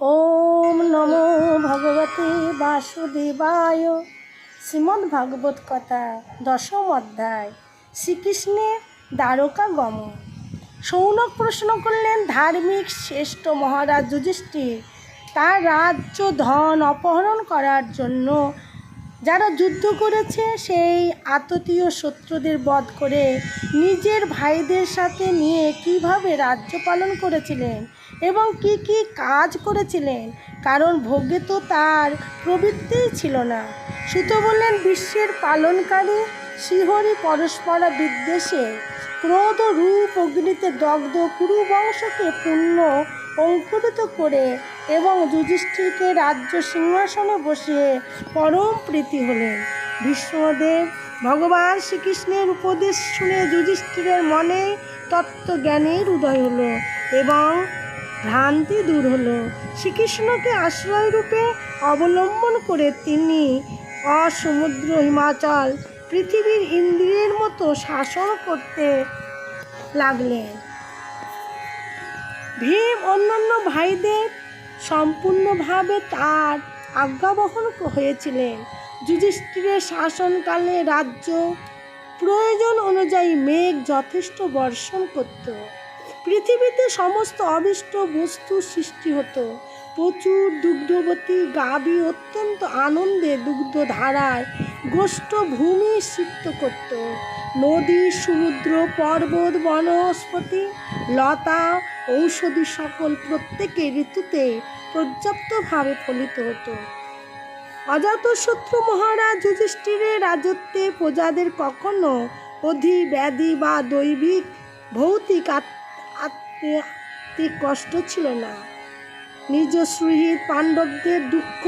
ওম নমো ভগবতে বাসুদেবায়। শ্রীমদ্ ভাগবত কথা দশম অধ্যায় শ্রীকৃষ্ণের দ্বারকা গমন। সৌনক প্রশ্ন করলেন, ধার্মিক শ্রেষ্ঠ মহারাজ যুধিষ্ঠির, তার রাজ্য ধন অপহরণ করার জন্য যারা যুদ্ধ করেছে, সেই আততীয় শত্রুদের বধ করে নিজের ভাইদের সাথে নিয়ে কীভাবে রাজ্য পালন করেছিলেন? এবং কি কি কাজ করেছিলেন? কারণ ভোগে তো তার প্রবৃত্তিই ছিল না। সুতো বললেন, বিশ্বের পালনকারী শিহরি পরস্পরা বিদ্বেষে ক্রোধ রূপ অগ্নিতে দগ্ধ কুরু বংশকে পূর্ণ অঙ্কুরিত করে এবং যুধিষ্ঠিরকে রাজ্য সিংহাসনে বসিয়ে পরম প্রীতি হলেন। বিষ্ণুদেব ভগবান শ্রীকৃষ্ণের উপদেশ শুনে যুধিষ্ঠিরের মনে তত্ত্বজ্ঞানের উদয় হলো এবং ভ্রান্তি দূর হলো। শ্রীকৃষ্ণকে আশ্রয় রূপে অবলম্বন করে তিনি অসমুদ্র হিমাচল, পৃথিবীর ইন্দ্রিয়ের মতো শাসন করতে লাগলেন। ভীম অন্যান্য ভাইদের সম্পূর্ণভাবে তার আজ্ঞাবহন হয়েছিলেন। যুধিষ্ঠিরের শাসনকালে রাজ্য প্রয়োজন অনুযায়ী মেঘ যথেষ্ট বর্ষণ করত। পৃথিবীতে সমস্ত অবিষ্ট বস্তু সৃষ্টি হতো। প্রচুর দুগ্ধবতী গাভী অত্যন্ত আনন্দে দুগ্ধ ধারায় গোষ্ঠ ভূমি সিক্ত করত। নদী, সমুদ্র, পর্বত, বনস্পতি, লতা, ঔষধি সকল প্রত্যেকে ঋতুতে পর্যাপ্তভাবে ফলিত হতো। অজাতশত্রু মহারাজ যুধিষ্ঠিরের রাজত্বে প্রজাদের কখনো অধি ব্যাধি বা দৈবিক, ভৌতিক আত- আত্মিক কষ্ট ছিল না। নিজ সুহৃদ পাণ্ডবদের দুঃখ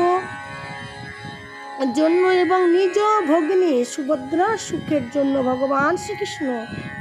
জন্য এবং নিজ ভগ্নী সুভদ্রার সুখের জন্য ভগবান শ্রীকৃষ্ণ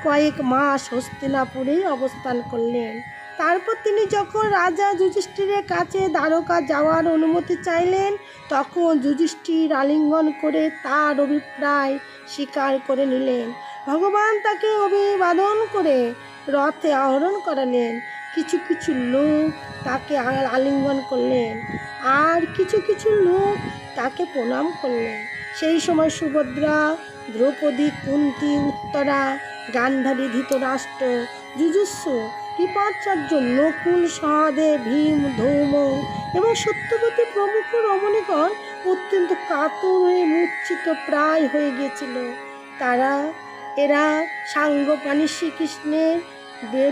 কয়েক মাস হস্তিনাপুরে অবস্থান করলেন। তারপর তিনি যখন রাজা যুধিষ্ঠিরের কাছে দ্বারকা যাওয়ার অনুমতি চাইলেন, তখন যুধিষ্ঠির আলিঙ্গন করে তার অভিপ্রায় স্বীকার করে নিলেন। ভগবান তাকে অভিবাদন করে রথে আহরণ করালেন। কিছু কিছু লোক তাকে আলিঙ্গন করলেন। আর কিছু কিছু লোক তাকে প্রণাম করলেন। সেই সময় সুভদ্রা, দ্রৌপদী, কুন্তি, উত্তরা, গান্ধারী, ধৃতরাষ্ট্র যুজুস্সু কৃপাচার্য, নকুল সহদেব ভীম, ধৌম এবং সত্যপতি প্রমুখ রমণীগণ অত্যন্ত কাতর হয়ে মূর্ছিত প্রায় হয়ে গিয়েছিল। তারা এরা সাঙ্গপাণী শ্রীকৃষ্ণের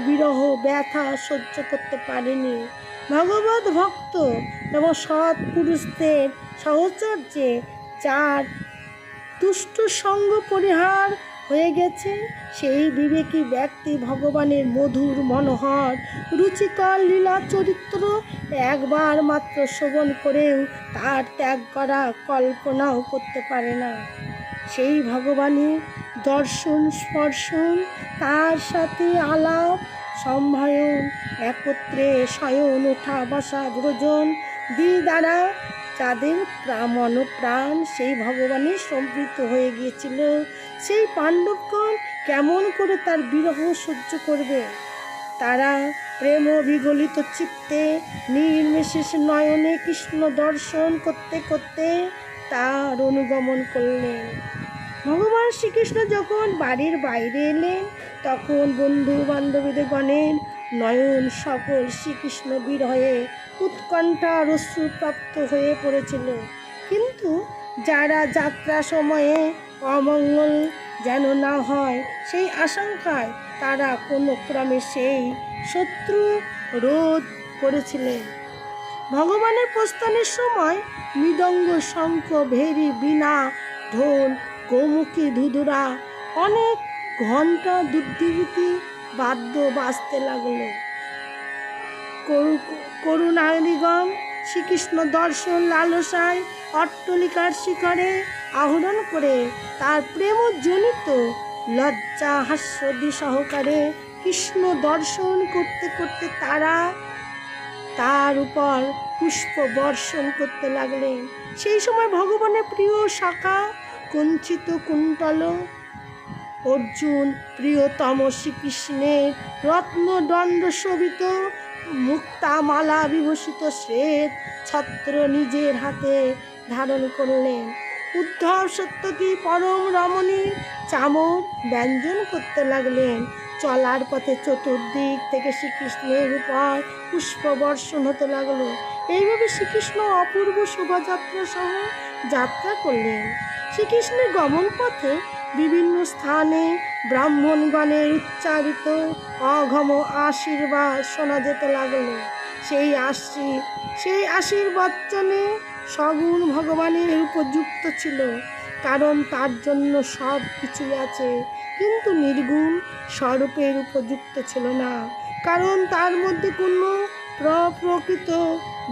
বিরহ ব্যথা সহ্য করতে পারেনি। ভগবত ভক্ত এবং সৎ পুরুষদের সহচর্যে যার দুষ্ট সঙ্গ পরিহার হয়ে গেছে। সেই বিবেকী ব্যক্তি ভগবানের মধুর মনোহর, রুচিকর লীলা চরিত্র একবার মাত্র শ্রবণ করেও তার ত্যাগ করা কল্পনাও করতে পারে না। সেই ভগবানের দর্শন, স্পর্শন, তার সাথে আলাপ সম্ভায়ন একত্রে শয়ন ওঠা বসা, গ্রজন দি দ্বারা যাদের প্রাণ প্রাণ সেই ভগবানের সম্পৃক্ত হয়ে গিয়েছিল। সেই পাণ্ডবগণ কেমন করে তার বিরহ সহ্য করবে? তারা প্রেম বিগলিত চিত্তে, নির্বিশেষ নয়নে কৃষ্ণ দর্শন করতে করতে তার অনুগমন করলেন। ভগবান শ্রীকৃষ্ণ যখন বাড়ির বাইরে এলেন, তখন বন্ধু বান্ধবীদের গণের নয়ন সকল শ্রীকৃষ্ণ বিরহে উৎকণ্ঠা রশ্রুপ্রাপ্ত হয়ে পড়েছিল। কিন্তু যারা যাত্রা সময়ে অমঙ্গল যেন না হয়, সেই আশঙ্কায় তারা কোনো ক্রমে সেই শত্রু রোধ করেছিলেন। ভগবানের প্রস্থানের সময় মৃদঙ্গ শঙ্খ ভেরি বীণা ঢোল গৌমুখী ধুধুরা অনেক ঘণ্টা দুর্দিবৃতি বাদ্য বাজতে লাগল। করু- করুণানিগম শ্রীকৃষ্ণ দর্শন লালসায় অট্টলিকার শিখরে আহরণ করে তার প্রেমজনিত লজ্জা হাস্যদি সহকারে কৃষ্ণ দর্শন করতে করতে তারা তার উপর পুষ্প বর্ষণ করতে লাগলেন। সেই সময় ভগবানের প্রিয় শাখা কুঞ্চিত কুন্তল অর্জুন প্রিয়তম শ্রীকৃষ্ণের রত্নদণ্ড শোভিত মুক্তা মালা বিভূষিত শ্বেত ছত্র নিজের হাতে ধারণ করলেন। উদ্ধব সত্যকি পরম রমণী চামর ব্যঞ্জন করতে লাগলেন। চলার পথে চতুর্দিক থেকে শ্রীকৃষ্ণের উপর পুষ্প বর্ষণ হতে লাগল। এইভাবে শ্রীকৃষ্ণ অপূর্ব শোভাযাত্রা সহ যাত্রা করলেন। শ্রীকৃষ্ণের গমন পথে বিভিন্ন স্থানে ব্রাহ্মণগণের উচ্চারিত অঘম আশীর্বাদ শোনা যেতে লাগল। সেই আশীর সেই আশীর্বাদনে সগুণ ভগবানের উপযুক্ত ছিল, কারণ তার জন্য সব কিছুই আছে। কিন্তু নির্গুণ স্বরূপের উপযুক্ত ছিল না, কারণ তার মধ্যে কোনো প্রকৃত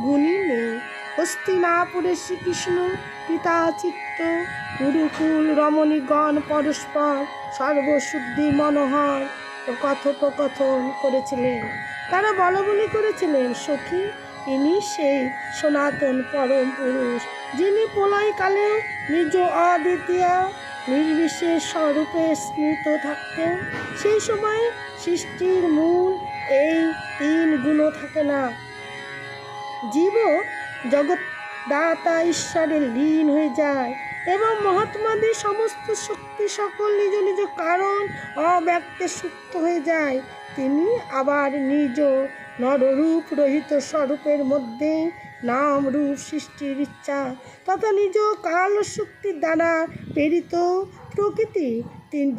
গুণই নেই হস্তিনাপুরে শ্রীকৃষ্ণ পিতা চিত্ত গুরুকুল রমণীগণ পরস্পর সর্বশুদ্ধি মনোহর। কথোপকথন করেছিলেন। তারা বলবলি করেছিলেন, সখী, ইনি সেই সনাতন পরম পুরুষ, যিনি প্রলয়কালেও নিজ অদ্বিতীয় নির্বিশেষ স্বরূপে স্মৃত থাকতেন। সেই সময় সৃষ্টির মূল এই তিন গুণও থাকে না। জীব জগৎ দাতা ঈশ্বরে লীন হয়ে যায় এবং মহাত্মাদের সমস্ত শক্তি সকল নিজ নিজ কারণ অব্যক্তে সুপ্ত হয়ে যায়। তিনি আবার নিজ নররূপ রহিত স্বরূপের মধ্যে নাম রূপ সৃষ্টির ইচ্ছা তথা নিজ কাল শক্তির দ্বারা প্রেরিত প্রকৃতি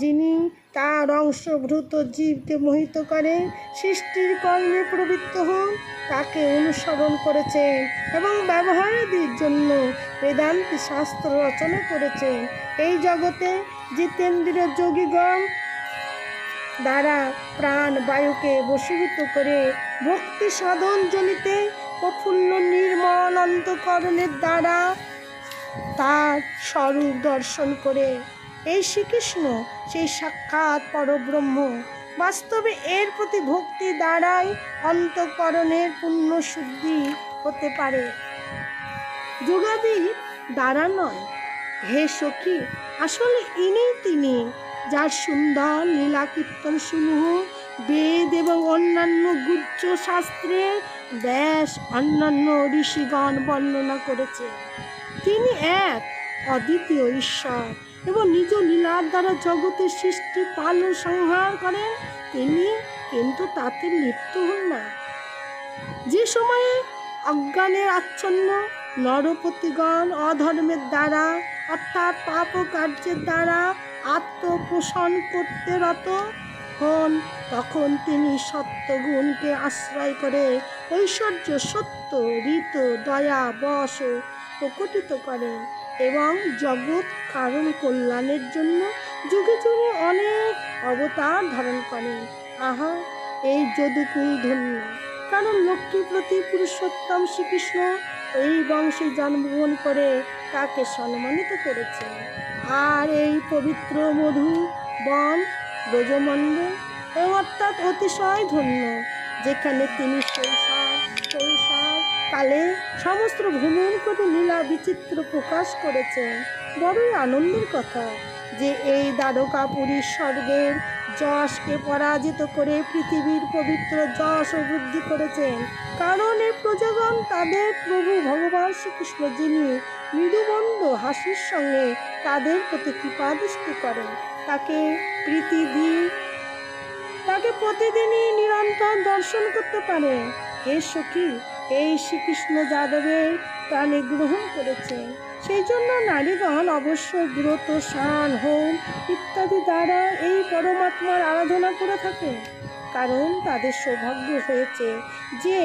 যিনি তার অংশভূত জীবকে মোহিত করে, সৃষ্টির কর্মে প্রবৃত্ত হন, তাকে অনুসরণ করেছেন এবং ব্যবহারাদির জন্য বেদান্তি শাস্ত্র রচনা করেছেন। এই জগতে জিতেন্দ্রীয় যোগীগণ দ্বারা প্রাণ বায়ুকে বশীভূত করে ভক্তি সাধন জনিতে প্রফুল্ল নির্মল অন্তকরণের দ্বারা তার স্বরূপ দর্শন করে। এই শ্রীকৃষ্ণ, সেই সাক্ষাৎ পরব্রহ্ম, বাস্তবে এর প্রতি ভক্তি দ্বারাই অন্তকরণের পূর্ণ শুদ্ধি হতে পারে। যোগাদি দ্বারা নয় হে সখী, আসলে ইনি তিনি যার সুন্দর লীলা কীর্তন সমূহ, বেদ এবং অন্যান্য গুচ্ছ শাস্ত্রের ব্যাস অন্যান্য ঋষিগণ বর্ণনা করেছে তিনি এক অদ্বিতীয় ঈশ্বর এবং নিজ লীলার দ্বারা জগতের সৃষ্টি পালন সংহার করেন তিনি, কিন্তু তাতে লিপ্ত হন না। যে সময়ে অজ্ঞানের আচ্ছন্ন নরপতিগণ অধর্মের দ্বারা, অর্থাৎ পাপ কার্যের দ্বারা আত্মপোষণ করতে রত হন তখন তিনি সত্যগুণকে আশ্রয় করে ঐশ্বর্য, সত্য, ঋত, দয়া, বশ প্রকটিত করেন এবং জগৎ কারণ কল্যাণের জন্য যুগে যুগে অনেক অবতার ধারণ করেন। আহা, এই যদুকুল ধন্য। কারণ লক্ষ্মী প্রতি পুরুষোত্তম শ্রীকৃষ্ণ এই বংশে জন্মগ্রহণ করে তাকে সম্মানিত করেছেন। আর এই পবিত্র মধু, বন ব্রজমণ্ডল এবং অর্থাৎ অতিশয় ধন্য, যেখানে তিনি শৈশব শৈশব কালে সমস্ত ভ্রমণ করে লীলা বিচিত্র প্রকাশ করেছেন। বড়ই আনন্দের কথা যে এই দ্বারকা দ্বারকাপুরী স্বর্গের যশকে পরাজিত করে পৃথিবীর পবিত্র যশ ও বৃদ্ধি করেছেন। কারণ এই প্রজাগণ তাদের প্রভু ভগবান শ্রীকৃষ্ণ যিনি মৃদুবন্ধ হাসির সঙ্গে তাদের প্রতি কৃপাদৃষ্টি করেন, তাকে প্রীতি দিয়ে তাকে প্রতিদিনই নিরন্তর দর্শন করতে পারে। হে সখী, এই শ্রীকৃষ্ণ যাদবের প্রাণে গ্রহণ করেছে। সেই জন্য নারীগণ অবশ্যই ব্রত, স্নান, হোম ইত্যাদি দ্বারা এই পরমাত্মার আরাধনা করে থাকে। কারণ তাদের সৌভাগ্য হয়েছে যে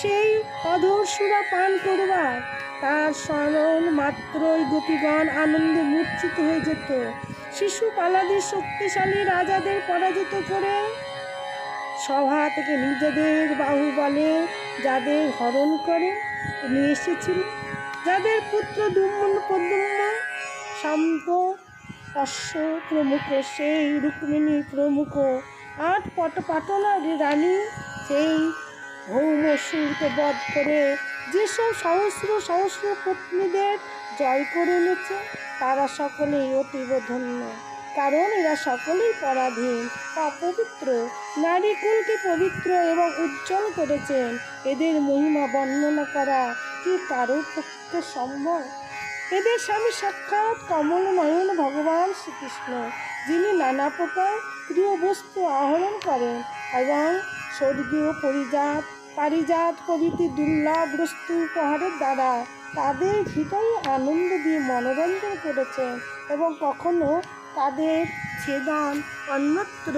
সেই অধর্ষুরা পান করবার। তার স্মরণ মাত্রই গোপীগণ আনন্দে মূর্ছিত হয়ে যেত। শিশুপালাদি শক্তিশালী রাজাদের পরাজিত করে সভা থেকে নিজেদের বাহুবলে যাদের হরণ করে নিয়ে এসেছিল যাদের পুত্র দুম্ন পদ্ম শান্ত অশ্ব প্রমুখ, সেই রুক্মিণী প্রমুখ, আট পট পাটনার রানী, সেই ভৌম ভৌমসুরকে বধ করে যেসব সহস্র সহস্র পত্নীদের জয় করে এনেছে। তারা সকলেই অতীব ধন্য কারণ এরা সকলেই পরাধীন অপবিত্র নারীকুলকে পবিত্র এবং উজ্জ্বল করেছেন, এদের মহিমা বর্ণনা করা কি কারোর পক্ষে সম্ভব? এদের স্বামী সাক্ষাৎ কমল নয়ন ভগবান শ্রীকৃষ্ণ, যিনি নানা প্রকার প্রিয় বস্তু আহরণ করেন এবং স্বর্গীয় পরিজাত, পারিজাত প্রভৃতি দুর্লভ বস্তু উপহারের দ্বারা তাদের হৃদয়ে আনন্দ দিয়ে মনোরঞ্জন করেছেন এবং কখনো তাদের ছেদন অন্যত্র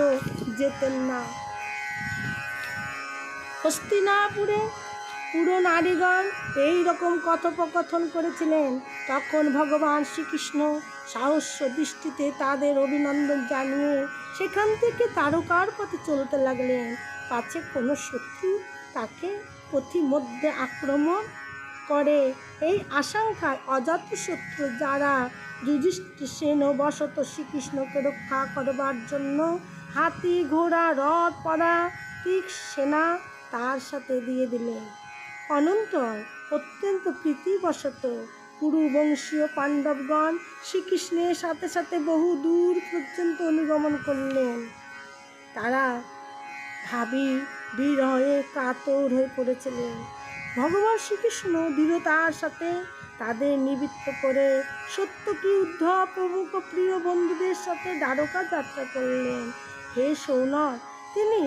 যেতেন না। হস্তিনাপুরে পুরো নারীগণ এই রকম কথোপকথন করেছিলেন। তখন ভগবান শ্রীকৃষ্ণ সাহস্য দৃষ্টিতে তাদের অভিনন্দন জানিয়ে সেখান থেকে তারকার পথে চলতে লাগলেন। পাছে কোনো শত্রু তাকে পথিমধ্যে আক্রমণ করে। এই আশঙ্কায় অজাত শত্রু যারা যুধিষ্ঠির ও বশত শ্রীকৃষ্ণকে রক্ষা করবার জন্য হাতি, ঘোড়া, রথ পরা তীক্ষ সেনা তার সাথে দিয়ে দিলেন অনন্তর অত্যন্ত প্রীতিবশত কুরুবংশীয় পাণ্ডবগণ শ্রীকৃষ্ণের সাথে সাথে বহু দূর পর্যন্ত অনুগমন করলেন। তারা ভাবি বিরহে কাতর হয়ে পড়েছিলেন। ভগবান শ্রীকৃষ্ণ দৃঢ়তার সাথে তাদের নিবৃত্ত করে সত্যকি উদ্ধব প্রমুখ প্রিয় বন্ধুদের সাথে দ্বারকা যাত্রা করলেন। হে সৌনক, তিনি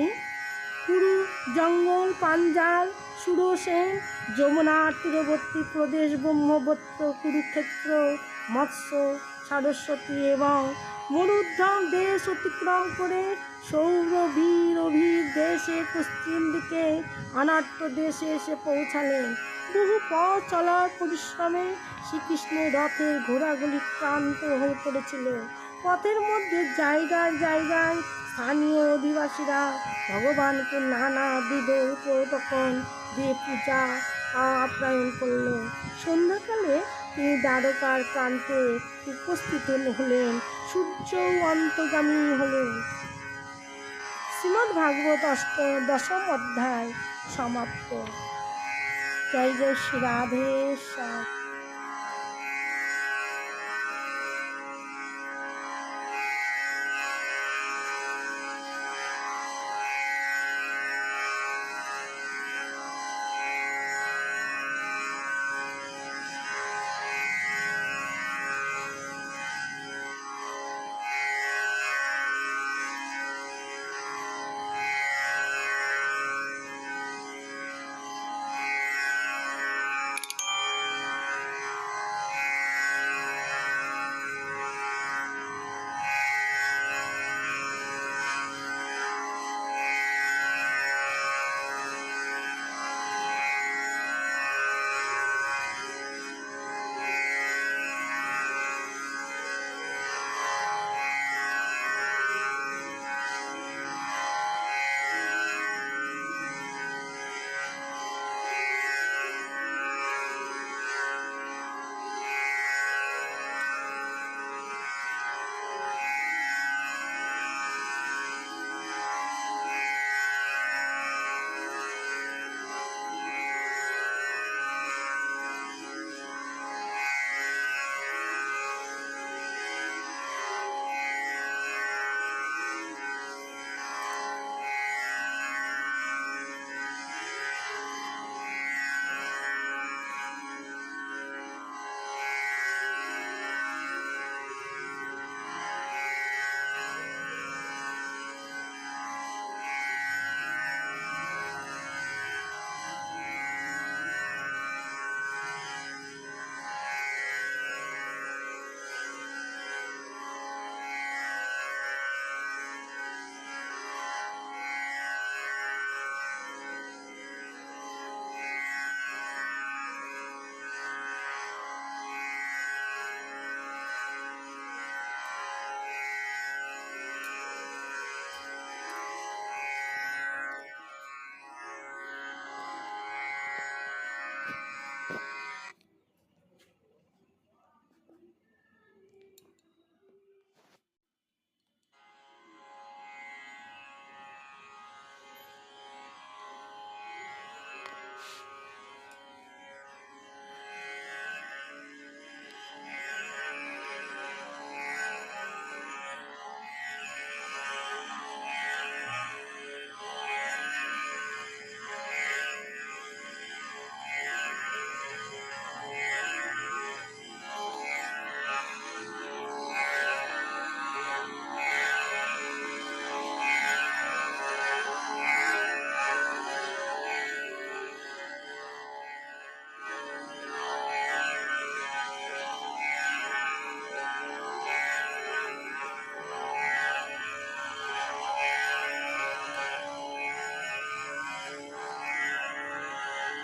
পুরু জঙ্গল, পাঞ্জাল, সুরসেন, যমুনার তীরবর্তী প্রদেশ ব্রহ্মবত্র কুরুক্ষেত্র, মৎস্য, সরস্বতী এবং মরুদ্ধ দেশ অতিক্রম করে সৌরভীর অভীর দেশে পশ্চিম দিকে অনাট্য দেশে এসে পৌঁছালেন। বহু পথ চলার পরিশ্রমে শ্রীকৃষ্ণের রথের ঘোড়াগুলি ক্লান্ত হয়ে পড়েছিল। পথের মধ্যে জায়গায় জায়গায় স্থানীয় অধিবাসীরা ভগবানকে নানাবিধ উপটকন দিয়ে পূজা আপ্যায়ন করল। সন্ধ্যাকালে তিনি দ্বারকার প্রান্তে উপস্থিত হলেন। সূর্য অন্তগামী হলেন। শ্রীমদ্ ভাগবত অষ্ট দশম অধ্যায় সমাপ্ত। জয় জয় শ্রী রাধেশ্বর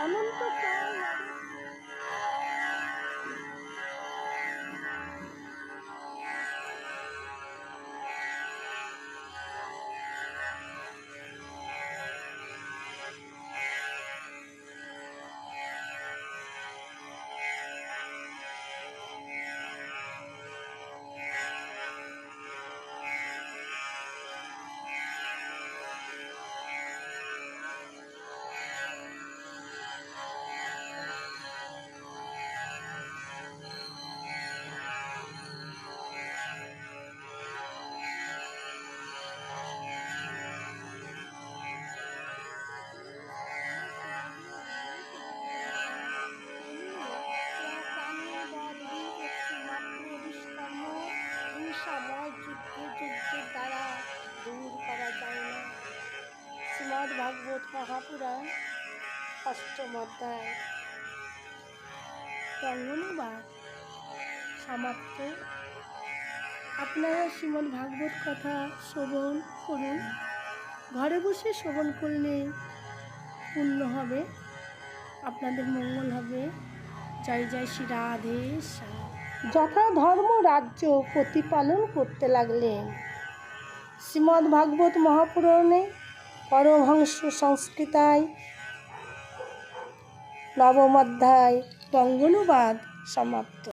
অনন্ত কাল অষ্টম অধ্যায় রঙ্গনুবাদ সমাপ্ত। আপনারা শ্রীমদ ভাগবত কথা শ্রবণ করুন। ঘরে বসে শ্রবণ করলে পূর্ণ হবে, আপনাদের মঙ্গল হবে। জয় জয় শ্রী রাধে যথা ধর্ম রাজ্য প্রতিপালন করতে লাগলেন শ্রীমদ্ ভাগবত মহাপুরাণে পরমহংস সংস্কৃতায় নবম অধ্যায় সমাপ্ত।